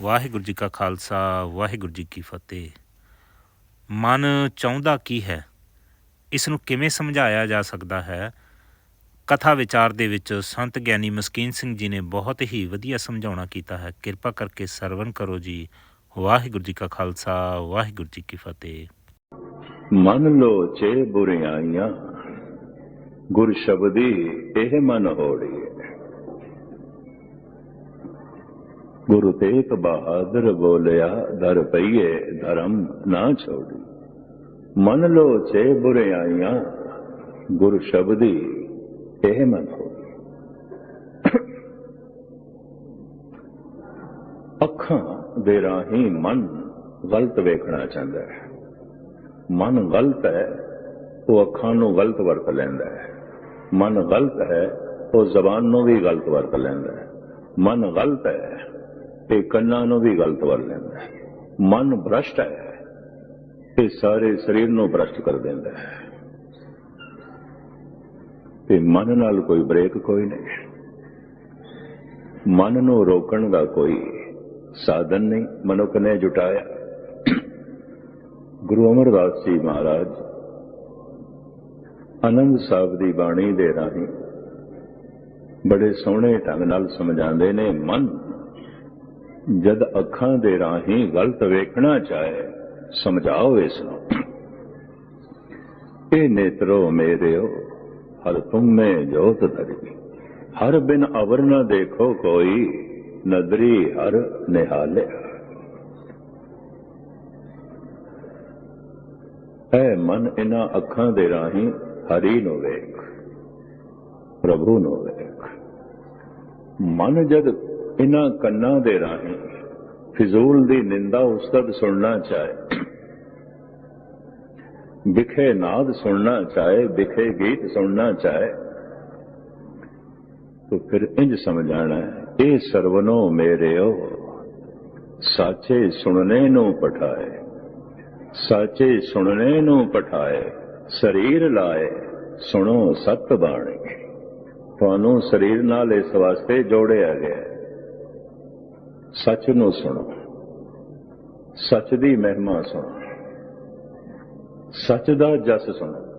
ਵਾਹਿਗੁਰੂ ਜੀ ਕਾ ਖਾਲਸਾ, ਵਾਹਿਗੁਰੂ ਜੀ ਕੀ ਫਤਿਹ। ਮਨ ਚਾਹੁੰਦਾ ਕੀ ਹੈ? ਇਸ ਨੂੰ ਕਿਵੇਂ ਸਮਝਾਇਆ ਜਾ ਸਕਦਾ ਹੈ? ਕਥਾ ਵਿਚਾਰ ਦੇ ਵਿੱਚ ਸੰਤ ਗਿਆਨੀ ਮਸਕੀਨ ਸਿੰਘ ਜੀ ਨੇ ਬਹੁਤ ਹੀ ਵਧੀਆ ਸਮਝਾਉਣਾ ਕੀਤਾ ਹੈ। ਕਿਰਪਾ ਕਰਕੇ ਸਰਵਨ ਕਰੋ ਜੀ। ਵਾਹਿਗੁਰੂ ਜੀ ਕਾ ਖਾਲਸਾ, ਵਾਹਿਗੁਰੂ ਜੀ ਕੀ ਫਤਿਹ। ਮਨ ਲੋਚੇ ਬੁਰਿਆਈਆਂ, ਗੁਰ ਸ਼ਬਦੀ ਇਹ ਮਨ ਹੋੜੀਏ ਗੁਰੂ ਤੇਗ ਬਹਾਦਰ ਬੋਲਿਆ ਦਰ ਪਈਏ ਧਰਮ ਨਾ ਛੋੜੀ। ਮਨ ਲੋਚੇ ਬੁਰਿਆਈਆਂ, ਗੁਰ ਸ਼ਬਦੀ ਇਹ ਮਨ ਹੋੜੀ ਅੱਖਾਂ ਦੇ ਰਾਹੀਂ ਮਨ ਗਲਤ ਵੇਖਣਾ ਚਾਹੁੰਦਾ ਹੈ। ਮਨ ਗਲਤ ਹੈ, ਉਹ ਅੱਖਾਂ ਨੂੰ ਗਲਤ ਵਰਤ ਲੈਂਦਾ ਹੈ। ਮਨ ਗਲਤ ਹੈ, ਉਹ ਜ਼ਬਾਨ ਨੂੰ ਵੀ ਗਲਤ ਵਰਤ ਲੈਂਦਾ ਹੈ। ਮਨ ਗਲਤ ਹੈ ਇਹ ਕੰਨਾਂ ਨੂੰ ਵੀ ਗਲਤ ਵਰਤ ਲੈਂਦਾ ਹੈ। ਮਨ ਭ੍ਰਸ਼ਟ ਹੈ ਇਹ ਸਾਰੇ ਸਰੀਰ ਨੂੰ ਭ੍ਰਸ਼ਟ ਕਰ ਦਿੰਦਾ ਹੈ। ਤੇ ਮਨ ਨਾਲ ਕੋਈ ਬ੍ਰੇਕ ਕੋਈ ਨਹੀਂ। ਮਨ ਨੂੰ ਰੋਕਣ ਦਾ ਕੋਈ ਸਾਧਨ ਨਹੀਂ। ਮਨੁੱਖ ਨੇ ਜੁਟਾਇਆ। ਗੁਰੂ ਅਮਰਦਾਸ ਜੀ ਮਹਾਰਾਜ ਆਨੰਦ ਸਾਹਿਬ ਦੀ ਬਾਣੀ ਦੇ ਰਾਹੀਂ ਬੜੇ ਸੋਹਣੇ ਢੰਗ ਨਾਲ ਸਮਝਾਉਂਦੇ ਨੇ, ਮਨ ਜਦ ਅੱਖਾਂ ਦੇ ਰਾਹੀਂ ਗਲਤ ਵੇਖਣਾ ਚਾਹੇ ਸਮਝਾਓ ਇਸ ਨੂੰ ਇਹ ਨੇਤਰੋ ਮੇਰਿਓ ਹਰ ਤੁਮ ਮੇ ਜੋਤ ਧਰੀ ਹਰ ਬਿਨ ਅਵਰ ਨ ਦੇਖੋ ਕੋਈ ਨਦਰੀ ਹਰ ਨਿਹਾਲੇ ਹੈ ਮਨ ਇਹਨਾਂ ਅੱਖਾਂ ਦੇ ਰਾਹੀਂ ਹਰੀ ਨੂੰ ਵੇਖ ਪ੍ਰਭੂ ਨੂੰ ਵੇਖ ਮਨ ਜਦ ਇਹਨਾਂ ਕੰਨਾਂ ਦੇ ਰਾਹੀਂ ਫਿਜ਼ੂਲ ਦੀ ਨਿੰਦਾ ਉਸਤਤ ਸੁਣਨਾ ਚਾਹੇ। ਵਿਖੇ ਨਾਦ ਸੁਣਨਾ ਚਾਹੇ, ਵਿਖੇ ਗੀਤ ਸੁਣਨਾ ਚਾਹੇ, ਤੋ ਫਿਰ ਇੰਜ ਸਮਝਾਣਾ ਇਹ ਸਰਵਨੋ ਮੇਰੇ ਓ ਸਾਚੇ ਸੁਣਨੇ ਨੂੰ ਪਠਾਏ, ਸਾਚੇ ਸੁਣਨੇ ਨੂੰ ਪਠਾਏ, ਸਰੀਰ ਲਾਏ, ਸੁਣੋ ਸਤ ਬਾਣੀ। ਤੁਹਾਨੂੰ ਸਰੀਰ ਨਾਲ ਇਸ ਵਾਸਤੇ ਜੋੜਿਆ ਗਿਆ ਸੱਚ ਨੂੰ ਸੁਣੋ। ਸੱਚ ਦੀ ਮਹਿਮਾ ਸੁਣੋ। ਸੱਚ ਦਾ ਜਸ ਸੁਣੋ।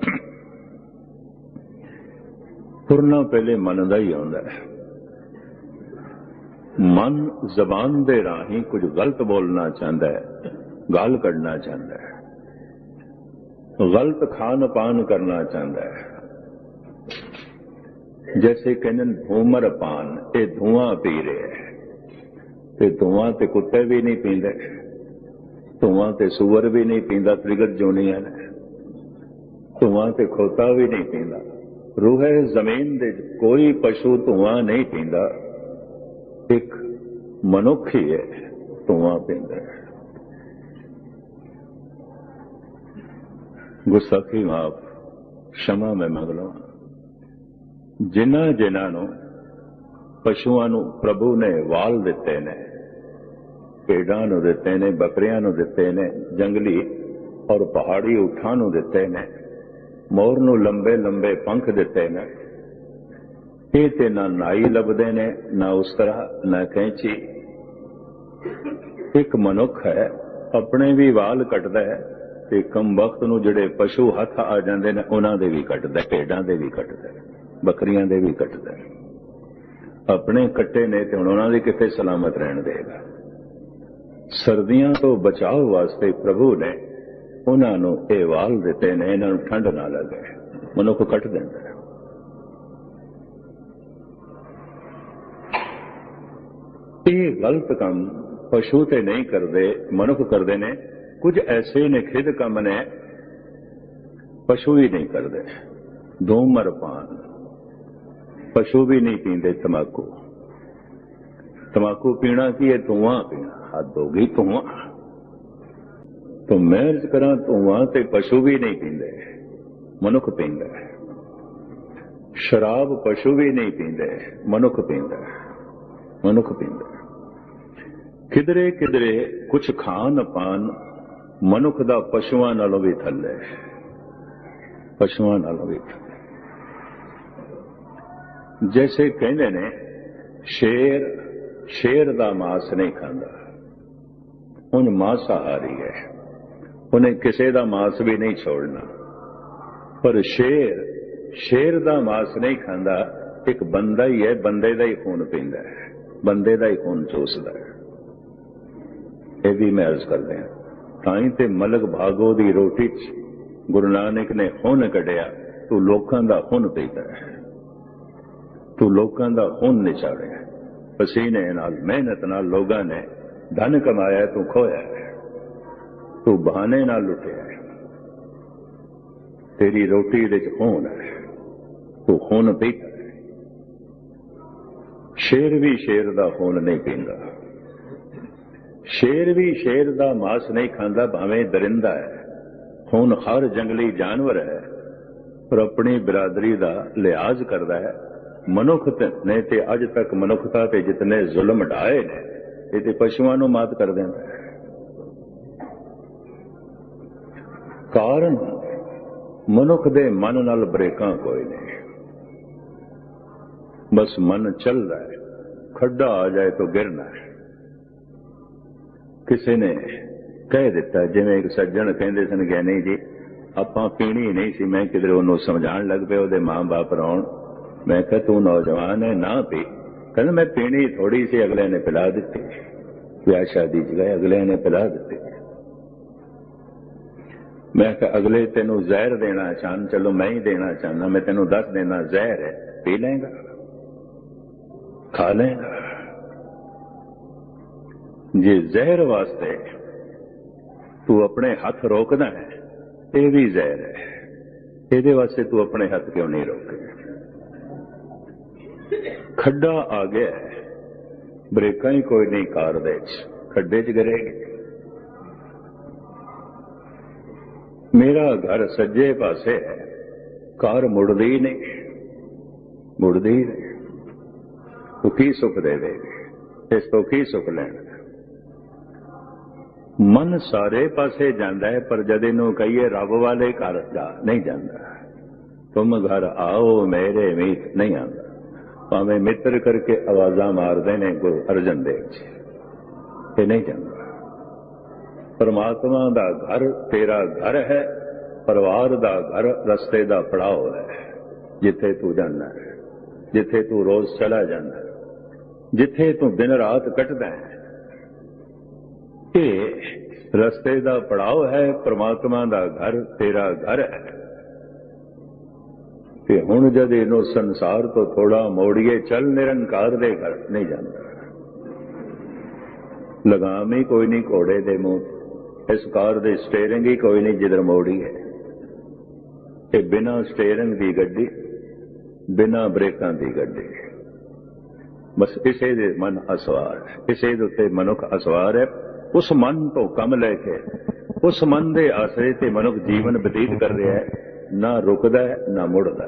ਤੁਰਨਾ ਪਹਿਲੇ ਮਨ ਦਾ ਹੀ ਆਉਂਦਾ ਹੈ। ਮਨ ਜ਼ਬਾਨ ਦੇ ਰਾਹੀਂ ਕੁਝ ਗਲਤ ਬੋਲਣਾ ਚਾਹੁੰਦਾ ਹੈ, ਗਾਲ ਕੱਢਣਾ ਚਾਹੁੰਦਾ ਹੈ। ਗਲਤ ਖਾਨ ਪਾਨ ਕਰਨਾ ਚਾਹੁੰਦਾ ਹੈ। ਜੈਸੇ ਕਹਿੰਦੇ ਧੂਮਰ ਪਾਨ, ਇਹ ਧੂਆਂ ਪੀ ਰਿਹਾ ਹੈ। ਤੇ ਧੂਆਂ ਤੇ ਕੁੱਤੇ ਵੀ ਨਹੀਂ ਪੀਂਦੇ, ਧੂਆਂ ਤੇ ਸੂਰ ਵੀ ਨਹੀਂ ਪੀਂਦਾ, ਤ੍ਰਿਗਤ ਜੋਨੀਆਂ ਨੇ। ਧੂਆਂ ਤੇ ਖੋਤਾ ਵੀ ਨਹੀਂ ਪੀਂਦਾ। ਰੂਹੇ ਜ਼ਮੀਨ ਦੇ ਕੋਈ ਪਸ਼ੂ ਧੂਆਂ ਨਹੀਂ ਪੀਂਦਾ। ਇੱਕ ਮਨੁੱਖ ਹੀ ਹੈ, ਧੂਆਂ ਪੀਂਦਾ। ਹੈ ਗੁਸਤਾਖੀ ਮਾਫ, ਸ਼ਮਾ ਮੈਂ ਮੰਗ ਲਵਾਂ। ਜਿਨ੍ਹਾਂ ਜਿਨ੍ਹਾਂ ਨੂੰ ਪਸ਼ੂਆਂ ਨੂੰ ਪ੍ਰਭੂ ਨੇ ਵਾਲ ਦਿੱਤੇ ਨੇ ਭੇਡਾਂ ਨੂੰ ਦਿੱਤੇ ਨੇ, ਬੱਕਰੀਆਂ ਨੂੰ ਦਿੱਤੇ ਨੇ, ਜੰਗਲੀ ਔਰ ਪਹਾੜੀ ਉਠਾਂ ਨੂੰ ਦਿੱਤੇ ਨੇ, ਮੋਰ ਨੂੰ ਲੰਬੇ ਲੰਬੇ ਪੰਖ ਦਿੱਤੇ ਨੇ। ਇਹ ਤੇ ਨਾ ਨਾਈ ਲੱਭਦੇ ਨੇ, ਨਾ ਉਸ ਤਰ੍ਹਾਂ, ਨਾ ਕੈਂਚੀ। ਇੱਕ ਮਨੁੱਖ ਹੈ, ਆਪਣੇ ਵੀ ਵਾਲ ਕੱਟਦਾ ਹੈ ਤੇ ਕਮ ਵਕਤ ਨੂੰ ਜਿਹੜੇ ਪਸ਼ੂ ਹੱਥ ਆ ਜਾਂਦੇ ਨੇ, ਉਹਨਾਂ ਦੇ ਵੀ ਕੱਟਦਾ ਭੇਡਾਂ ਦੇ ਵੀ ਕੱਟਦਾ ਬੱਕਰੀਆਂ ਦੇ ਵੀ ਕੱਟਦਾ ਆਪਣੇ ਕੱਟੇ ਨੇ ਤੇ ਹੁਣ ਉਹਨਾਂ ਦੇ ਕਿੱਥੇ ਸਲਾਮਤ ਰਹਿਣ ਦੇਗਾ? ਸਰਦੀਆਂ ਤੋਂ ਬਚਾਓ ਵਾਸਤੇ ਪ੍ਰਭੂ ਨੇ ਉਹਨਾਂ ਨੂੰ ਇਹ ਵਾਲ ਦਿੱਤੇ ਨੇ, ਇਹਨਾਂ ਨੂੰ ਠੰਡ ਨਾ ਲੱਗੇ, ਮਨੁੱਖ ਕੱਟ ਦਿੰਦਾ ਹੈ। ਇਹ ਗਲਤ ਕੰਮ ਪਸ਼ੂ ਤੇ ਨਹੀਂ ਕਰਦੇ, ਮਨੁੱਖ ਕਰਦੇ ਨੇ, ਕੁਝ ਐਸੇ ਨੇ ਖਿਦ ਕੰਮ ਨੇ, ਪਸ਼ੂ ਵੀ ਨਹੀਂ ਕਰਦੇ। ਧੂਮਰ ਪਾਨ, ਪਸ਼ੂ ਵੀ ਨਹੀਂ ਪੀਂਦੇ ਤਮਾਕੂ। ਤਮਾਕੂ ਪੀਣਾ ਕੀ ਹੈ? ਧੂਆਂ ਪੀਣਾ। ਹੱਦ ਹੋ ਗਈ ਧੂਆਂ। ਤੋ ਮੈਂ ਕਰਾਂ ਧੂਆਂ ਤੇ ਪਸ਼ੂ ਵੀ ਨਹੀਂ ਪੀਂਦੇ। ਮਨੁੱਖ ਪੀਂਦਾ ਹੈ। ਸ਼ਰਾਬ ਪਸ਼ੂ ਵੀ ਨਹੀਂ ਪੀਂਦੇ। ਮਨੁੱਖ ਪੀਂਦਾ ਹੈ। ਮਨੁੱਖ ਪੀਂਦਾ ਕਿਧਰੇ ਕਿਧਰੇ ਕੁਝ ਖਾਨ ਪਾਨ ਮਨੁੱਖ ਦਾ ਪਸ਼ੂਆਂ ਨਾਲੋਂ ਵੀ ਥੱਲੇ ਪਸ਼ੂਆਂ ਨਾਲੋਂ ਵੀ ਥੱਲੇ ਜੈਸੇ ਕਹਿੰਦੇ ਨੇ, ਸ਼ੇਰ ਸ਼ੇਰ ਦਾ ਮਾਸ ਨਹੀਂ ਖਾਂਦਾ। ਹੁਣ ਮਾਸਾਹਾਰੀ ਹੈ। ਉਹਨੇ ਕਿਸੇ ਦਾ ਮਾਸ ਵੀ ਨਹੀਂ ਛੋੜਨਾ। ਪਰ ਸ਼ੇਰ ਸ਼ੇਰ ਦਾ ਮਾਸ ਨਹੀਂ ਖਾਂਦਾ, ਇੱਕ ਬੰਦਾ ਹੀ ਹੈ, ਬੰਦੇ ਦਾ ਹੀ ਖੂਨ ਪੀਂਦਾ ਹੈ। ਬੰਦੇ ਦਾ ਹੀ ਖੂਨ ਚੂਸਦਾ ਹੈ। ਇਹ ਵੀ ਮੈਂ ਅਰਜ਼ ਕਰਦੇ ਹਾਂ। ਤਾਂ ਹੀ ਤੇ ਮਲਕ ਭਾਗੋ ਦੀ ਰੋਟੀ 'ਚ ਗੁਰੂ ਨਾਨਕ ਨੇ ਖੂਨ ਕੱਢਿਆ, ਤੂੰ ਲੋਕਾਂ ਦਾ ਖੂਨ ਪੀਂਦਾ ਹੈ। ਤੂੰ ਲੋਕਾਂ ਦਾ ਖੂਨ ਨਿਚਾੜਿਆ ਪਸੀਨੇ ਨਾਲ, ਮਿਹਨਤ ਨਾਲ ਲੋਕਾਂ ਨੇ ਧਨ ਕਮਾਇਆ, ਤੂੰ ਖੋਇਆ ਤੂੰ ਬਹਾਨੇ ਨਾਲ ਲੁੱਟਿਆ ਤੇਰੀ ਰੋਟੀ ਵਿੱਚ ਚ ਖੂਨ ਹੈ। ਤੂੰ ਖੂਨ ਪੀਤਾ ਸ਼ੇਰ ਵੀ ਸ਼ੇਰ ਦਾ ਖੂਨ ਨਹੀਂ ਪੀਂਦਾ। ਸ਼ੇਰ ਵੀ ਸ਼ੇਰ ਦਾ ਮਾਸ ਨਹੀਂ ਖਾਂਦਾ, ਭਾਵੇਂ ਦਰਿੰਦਾ ਹੈ। ਹੁਣ ਹਰ ਜੰਗਲੀ ਜਾਨਵਰ ਹੈ। ਪਰ ਆਪਣੀ ਬਰਾਦਰੀ ਦਾ ਲਿਹਾਜ਼ ਕਰਦਾ ਹੈ। ਮਨੁੱਖ ਨੇ ਤੇ ਅੱਜ ਤੱਕ ਮਨੁੱਖਤਾ ਤੇ ਜਿਤਨੇ ਜ਼ੁਲਮ ਢਾਏ ਨੇ ਇਹ ਤੇ ਪਸ਼ੂਆਂ ਨੂੰ ਮਾਤ ਕਰ ਦਿੰਦਾ ਕਾਰਨ, ਮਨੁੱਖ ਦੇ ਮਨ ਨਾਲ ਬ੍ਰੇਕਾਂ ਕੋਈ ਨਹੀਂ। ਬਸ ਮਨ ਚੱਲਦਾ ਹੈ, ਖੱਡਾ ਆ ਜਾਏ ਤਾਂ ਗਿਰਨਾ ਹੈ। ਕਿਸੇ ਨੇ ਕਹਿ ਦਿੱਤਾ, ਜਿਵੇਂ ਇੱਕ ਸੱਜਣ ਕਹਿੰਦੇ ਸਨ ਗਿਆਨੀ ਜੀ, ਆਪਾਂ ਪੀਣੀ ਨਹੀਂ ਸੀ, ਮੈਂ ਕਿਧਰੇ ਉਹਨੂੰ ਸਮਝਾਉਣ ਲੱਗ ਪਿਆ, ਉਹਦੇ ਮਾਂ-ਬਾਪ ਰੌਣ। ਮੈਂ ਕਿਹਾ, ਤੂੰ ਨੌਜਵਾਨ ਹੈ, ਨਾ ਪੀ। ਕਹਿੰਦਾ, ਮੈਂ ਪੀਣੀ ਥੋੜੀ ਸੀ ਅਗਲੇ ਨੇ ਪਿਲਾ ਦਿੱਤੀ। ਵਿਆਹ ਸ਼ਾਦੀ ਚ ਗਏ, ਅਗਲੇ ਨੇ ਪਿਲਾ ਦਿੱਤੀ। ਮੈਂ ਕਿਹਾ, ਅਗਲੇ ਤੈਨੂੰ ਜ਼ਹਿਰ ਦੇਣਾ ਚਾਹਨ ਚਲੋ ਮੈਂ ਹੀ ਦੇਣਾ ਚਾਹਨਾ ਮੈਂ ਤੈਨੂੰ ਦੱਸ ਦੇਣਾ ਜ਼ਹਿਰ ਹੈ, ਪੀ ਲੇਗਾ ਖਾ ਲੇਗਾ ਜੇ ਜ਼ਹਿਰ ਵਾਸਤੇ ਤੂੰ ਆਪਣੇ ਹੱਥ ਰੋਕਦਾ ਹੈ, ਇਹ ਵੀ ਜ਼ਹਿਰ ਹੈ। ਇਹਦੇ ਵਾਸਤੇ ਤੂੰ ਆਪਣੇ ਹੱਥ ਕਿਉਂ ਨਹੀਂ ਰੋਕੇ ਖੱਡਾ ਆ ਗਿਆ ਹੈ। ਬ੍ਰੇਕਾਂ ਹੀ ਕੋਈ ਨਹੀਂ ਕਾਰ ਦੇ ਚ ਖੱਡੇ ਚ ਗਿਰੇਗੀ ਮੇਰਾ ਘਰ ਸੱਜੇ ਪਾਸੇ ਹੈ। ਕਾਰ ਮੁੜਦੀ ਨਹੀਂ। ਮੁੜਦੀ ਨਹੀਂ। ਉਹ ਕੀ ਸੁੱਖ ਦੇਵੇਗੀ? ਇਸ ਤੋਂ ਕੀ ਸੁੱਖ ਲੈਣਾ? ਮਨ ਸਾਰੇ ਪਾਸੇ ਜਾਂਦਾ ਹੈ, ਪਰ ਜਦ ਇਹਨੂੰ ਕਹੀਏ ਰੱਬ ਵਾਲੇ ਘਰ ਜਾ ਨਹੀਂ ਜਾਂਦਾ। ਤੁਮ ਘਰ ਆਓ, ਮੇਰੇ ਮੀਤ ਨਹੀਂ ਆਉਂਦਾ। ਭਾਵੇਂ ਮਿੱਤਰ ਕਰਕੇ ਆਵਾਜ਼ਾਂ ਮਾਰਦੇ ਨੇ, ਗੁਰੂ ਅਰਜਨ ਦੇਵ ਜੀ। ਇਹ ਨਹੀਂ ਜਾਂਦਾ। ਪਰਮਾਤਮਾ ਦਾ ਘਰ ਤੇਰਾ ਘਰ ਹੈ, ਪਰਿਵਾਰ ਦਾ ਘਰ ਰਸਤੇ ਦਾ ਪੜਾਓ ਹੈ। ਜਿੱਥੇ ਤੂੰ ਜਾਂਦਾ ਹੈ, ਜਿੱਥੇ ਤੂੰ ਰੋਜ਼ ਚਲਾ ਜਾਂਦਾ ਜਿੱਥੇ ਤੂੰ ਦਿਨ ਰਾਤ ਕੱਟਦਾ ਹੈ। ਇਹ ਰਸਤੇ ਦਾ ਪੜਾਓ ਹੈ, ਪ੍ਰਮਾਤਮਾ ਦਾ ਘਰ ਤੇਰਾ ਘਰ ਹੈ। ਤੇ ਹੁਣ ਜਦ ਇਹਨੂੰ ਸੰਸਾਰ ਤੋਂ ਥੋੜਾ ਮੋੜੀਏ, ਚੱਲ ਨਿਰੰਕਾਰ ਦੇ ਘਰ ਨਹੀਂ ਜਾਂਦਾ। ਲਗਾਮ ਹੀ ਕੋਈ ਨਹੀਂ ਘੋੜੇ ਦੇ ਮੂੰਹ ਇਸ ਕਾਰ ਦੇ ਸਟੀਅਰਿੰਗ ਹੀ ਕੋਈ ਨਹੀਂ ਜਿੱਧਰ ਮੋੜੀ ਹੈ। ਇਹ ਬਿਨਾ ਸਟੀਅਰਿੰਗ ਦੀ ਗੱਡੀ, ਬਿਨਾ ਬ੍ਰੇਕਾਂ ਦੀ ਗੱਡੀ ਬਸ ਇਸੇ ਦੇ ਮਨ ਅਸਵਾਰ ਹੈ, ਇਸੇ ਦੇ ਉੱਤੇ ਮਨੁੱਖ ਅਸਵਾਰ ਹੈ। ਉਸ ਮਨ ਤੋਂ ਕੰਮ ਲੈ ਕੇ, ਉਸ ਮਨ ਦੇ ਆਸਰੇ ਤੇ ਮਨੁੱਖ ਜੀਵਨ ਬਤੀਤ ਕਰ ਰਿਹਾ ਹੈ। ਨਾ ਰੁਕਦਾ ਨਾ ਮੁੜਦਾ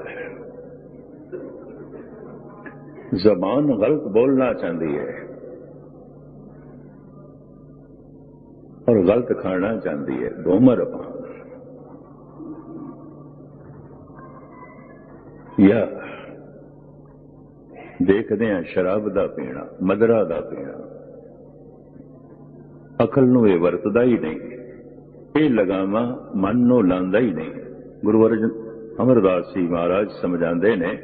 ਜ਼ਬਾਨ ਗਲਤ ਬੋਲਣਾ ਚਾਹੁੰਦੀ ਹੈ ਔਰ ਗਲਤ ਖਾਣਾ ਚਾਹੁੰਦੀ ਹੈ ਦੋਮਰ ਪਾਨ ਯਾ, ਦੇਖਦੇ ਆ ਸ਼ਰਾਬ ਦਾ ਪੀਣਾ, ਮਦਰਾ ਦਾ ਪੀਣਾ। ਅਕਲ ਨੂੰ ਇਹ ਵਰਤਦਾ ਹੀ ਨਹੀਂ, ਇਹ ਲਗਾਵਾ ਮਨ ਨੂੰ ਲਾਂਦਾ ਹੀ ਨਹੀਂ। ਗੁਰੂ ਅਰਜਨ ਅਮਰਦਾਸ ਜੀ ਮਹਾਰਾਜ ਸਮਝਾਉਂਦੇ ਨੇ,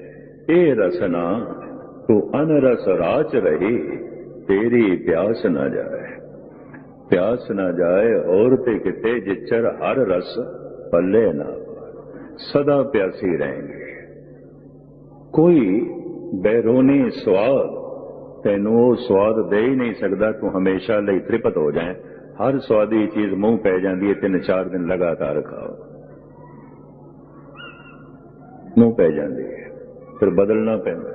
ਇਹ ਰਸਨਾ ਤੂੰ ਅਨਰਸ ਰਾਚ ਰਹੀ, ਤੇਰੀ ਪਿਆਸ ਨਾ ਜਾਏ। ਪਿਆਸ ਨਾ ਜਾਏ ਔਰ ਤੇ ਕਿਤੇ ਜਿਚਰ ਹਰ ਰਸ ਪੱਲੇ ਨਾ ਸਦਾ ਪਿਆਸੀ ਰਹੇਂਗੇ। ਕੋਈ ਬੈਰੋਨੀ ਸਵਾਦ ਤੈਨੂੰ ਉਹ ਸਵਾਦ ਦੇ ਹੀ ਨਹੀਂ ਸਕਦਾ, ਤੂੰ ਹਮੇਸ਼ਾ ਲਈ ਤ੍ਰਿਪਤ ਹੋ ਜਾਏ। ਹਰ ਸਵਾਦੀ ਚੀਜ਼ ਮੂੰਹ ਪੈ ਜਾਂਦੀ ਹੈ ਤਿੰਨ ਚਾਰ ਦਿਨ ਲਗਾਤਾਰ ਖਾਓ। ਮੂੰਹ ਪੈ ਜਾਂਦੀ ਹੈ, ਫਿਰ ਬਦਲਣਾ ਪੈਂਦਾ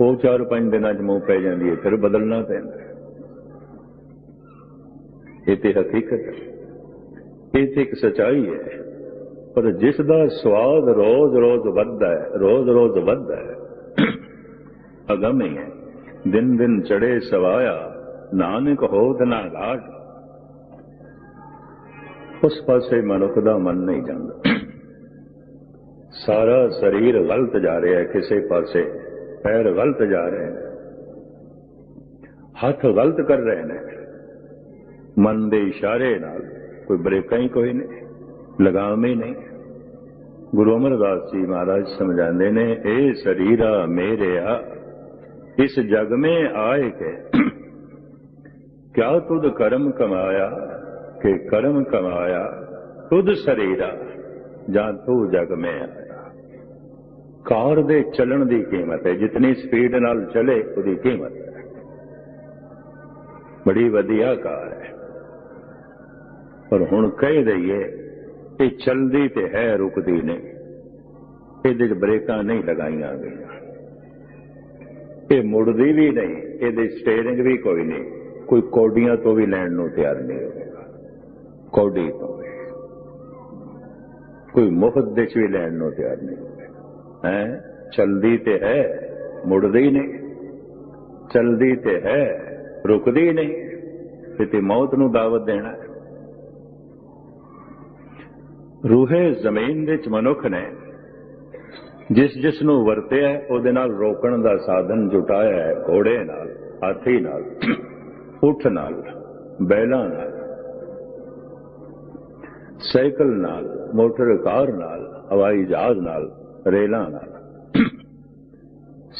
ਉਹ ਚਾਰ ਪੰਜ ਦਿਨਾਂ 'ਚ ਮੂੰਹ ਪੈ ਜਾਂਦੀ ਹੈ, ਫਿਰ ਬਦਲਣਾ ਪੈਂਦਾ ਇਹ ਤੇ ਹਕੀਕਤ ਹੈ। ਇਹ ਤੇ ਇੱਕ ਸਚਾਈ ਹੈ। ਪਰ ਜਿਸ ਦਾ ਸਵਾਦ ਰੋਜ਼-ਰੋਜ਼ ਵੱਧਦਾ ਹੈ ਰੋਜ਼-ਰੋਜ਼ ਵੱਧਦਾ ਹੈ, ਅਗਮ ਹੀ ਹੈ। ਦਿਨ ਦਿਨ ਚੜੇ ਸਵਾਇਆ, ਨਾਨਕ ਹੋਤ ਨਾ ਘਾਟ ਉਸ ਪਾਸੇ ਮਨੁੱਖ ਦਾ ਮਨ ਨਹੀਂ ਜਾਂਦਾ। ਸਾਰਾ ਸਰੀਰ ਗਲਤ ਜਾ ਰਿਹਾ ਹੈ, ਕਿਸੇ ਪਾਸੇ ਪੈਰ ਗਲਤ ਜਾ ਰਹੇ ਨੇ। ਹੱਥ ਗਲਤ ਕਰ ਰਹੇ ਨੇ। ਮਨ ਦੇ ਇਸ਼ਾਰੇ ਨਾਲ ਕੋਈ ਬ੍ਰੇਕਾਂ ਹੀ ਕੋਈ ਨਹੀਂ, ਲਗਾਮ ਹੀ ਨਹੀਂ। ਗੁਰੂ ਅਮਰਦਾਸ ਜੀ ਮਹਾਰਾਜ ਸਮਝਾਉਂਦੇ ਨੇ ਇਹ ਸਰੀਰਾ ਮੇਰਿਆ, ਇਸ ਜਗ में ਆਏ ਕੇ। ਕਿਆ ਤੁਧ ਕਰਮ ਕਮਾਇਆ ਕਿ ਕਰਮ ਕਮਾਇਆ? ਤੁਧ ਸਰੀਰਾ, ਜਾਂ ਤੂੰ ਜਗ में ਆਇਆ ਕਾਰ ਦੇ ਚੱਲਣ ਦੀ ਕੀਮਤ ਹੈ। ਜਿਤਨੀ ਸਪੀਡ ਨਾਲ ਚਲੇ, ਉਹਦੀ ਕੀਮਤ ਹੈ। ਬੜੀ ਵਧੀਆ ਕਾਰ ਹੈ। ਪਰ ਹੁਣ ਕਹਿ ਦਈਏ, ਇਹ ਚਲਦੀ ਤੇ ਹੈ, ਰੁਕਦੀ ਨਹੀਂ। ਇਹਦੇ 'ਚ ਬ੍ਰੇਕਾਂ ਨਹੀਂ ਲਗਾਈਆਂ ਗਈਆਂ। ਇਹ ਮੁੜਦੀ ਵੀ ਨਹੀਂ, ਇਹਦੇ ਸਟੀਅਰਿੰਗ ਵੀ ਕੋਈ ਨਹੀਂ। ਕੋਈ ਕੌਡੀਆਂ ਤੋਂ ਵੀ ਲੈਣ ਨੂੰ ਤਿਆਰ ਨਹੀਂ ਹੋਵੇਗਾ। ਕੌਡੀ ਤੋਂ ਵੀ। ਕੋਈ ਮੁਫਤ ਦੇ 'ਚ ਵੀ ਲੈਣ ਨੂੰ ਤਿਆਰ ਨਹੀਂ। ਹੋਵੇਗਾ ਹੈ, ਚਲਦੀ ਤੇ ਹੈ, ਮੁੜਦੀ ਨਹੀਂ। ਚਲਦੀ ਤੇ ਹੈ, ਰੁਕਦੀ ਨਹੀਂ। ਤੇ ਮੌਤ ਨੂੰ ਦਾਵਤ ਦੇਣਾ ਰੂਹੇ ਜ਼ਮੀਨ ਵਿੱਚ ਮਨੁੱਖ ਨੇ ਜਿਸ ਜਿਸ ਨੂੰ ਵਰਤਿਆ, ਉਹਦੇ ਨਾਲ ਰੋਕਣ ਦਾ ਸਾਧਨ ਜੁਟਾਇਆ ਹੈ, ਘੋੜੇ ਨਾਲ, ਹਾਥੀ ਨਾਲ, ਉਠ ਨਾਲ, ਬੈਲਾਂ ਨਾਲ, ਸਾਈਕਲ ਨਾਲ, ਮੋਟਰ ਕਾਰ ਨਾਲ, ਹਵਾਈ ਜਹਾਜ਼ ਨਾਲ ਰੇਲਾਂ ਨਾਲ।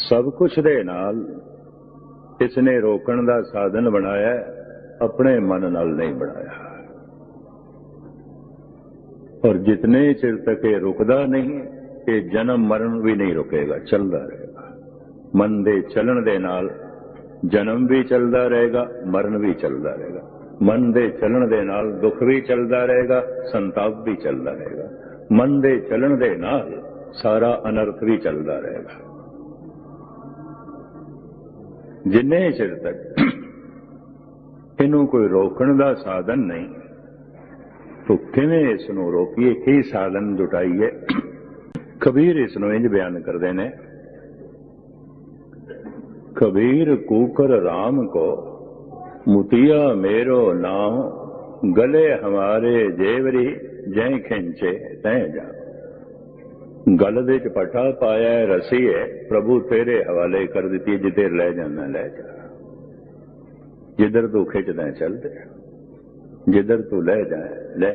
ਸਭ ਕੁਝ ਦੇ ਨਾਲ ਇਸ ਨੇ ਰੋਕਣ ਦਾ ਸਾਧਨ ਬਣਾਇਆ, ਆਪਣੇ ਮਨ ਨਾਲ ਨਹੀਂ ਬਣਾਇਆ। ਔਰ ਜਿਤਨੇ ਚਿਰ ਤੱਕ ਇਹ ਰੁਕਦਾ ਨਹੀਂ, ਇਹ ਜਨਮ ਮਰਨ ਵੀ ਨਹੀਂ ਰੁਕੇਗਾ, ਚੱਲਦਾ ਰਹੇਗਾ। ਮਨ ਦੇ ਚੱਲਣ ਦੇ ਨਾਲ ਜਨਮ ਵੀ ਚੱਲਦਾ ਰਹੇਗਾ, ਮਰਨ ਵੀ ਚੱਲਦਾ ਰਹੇਗਾ। ਮਨ ਦੇ ਚੱਲਣ ਦੇ ਨਾਲ ਦੁੱਖ ਵੀ ਚੱਲਦਾ ਰਹੇਗਾ, ਸੰਤਾਪ ਵੀ ਚੱਲਦਾ ਰਹੇਗਾ। ਮਨ ਦੇ ਚੱਲਣ ਦੇ ਨਾਲ ਸਾਰਾ ਅਨਰਥ ਵੀ ਚੱਲਦਾ ਰਹੇਗਾ। ਜਿੰਨੇ ਚਿਰ ਤੱਕ ਇਹਨੂੰ ਕੋਈ ਰੋਕਣ ਦਾ ਸਾਧਨ ਨਹੀਂ, ਤੋ ਕਿਵੇਂ ਇਸ ਨੂੰ ਰੋਕੀਏ, ਕੀ ਸਾਧਨ ਜੁਟਾਈਏ? ਕਬੀਰ ਇਸ ਨੂੰ ਇੰਜ ਬਿਆਨ ਕਰਦੇ ਨੇ, ਕਬੀਰ ਕੂਕਰ RAM ਕੋ, ਮੁਤਿਆ ਮੇਰੋ ਨਾਮ, ਗਲੇ ਹਮਾਰੇ ਜੇਵਰੀ ਜੈ ਖਿੰਚੇ, ਤੈ ਜਾ ਗਲ ਦੇ ਚ ਪਟਾ ਪਾਇਆ ਹੈ, ਰਸੀ ਹੈ ਪ੍ਰਭੂ ਤੇਰੇ ਹਵਾਲੇ ਕਰ ਦਿੱਤੀ ਹੈ, ਲੈ ਜਾਣਾ ਲੈ ਜਾ। ਜਿੱਧਰ ਤੂੰ ਖਿੱਚਦਾ ਚੱਲਦੇ ਜਿੱਧਰ ਤੂੰ ਲੈ ਜਾ ਲੈ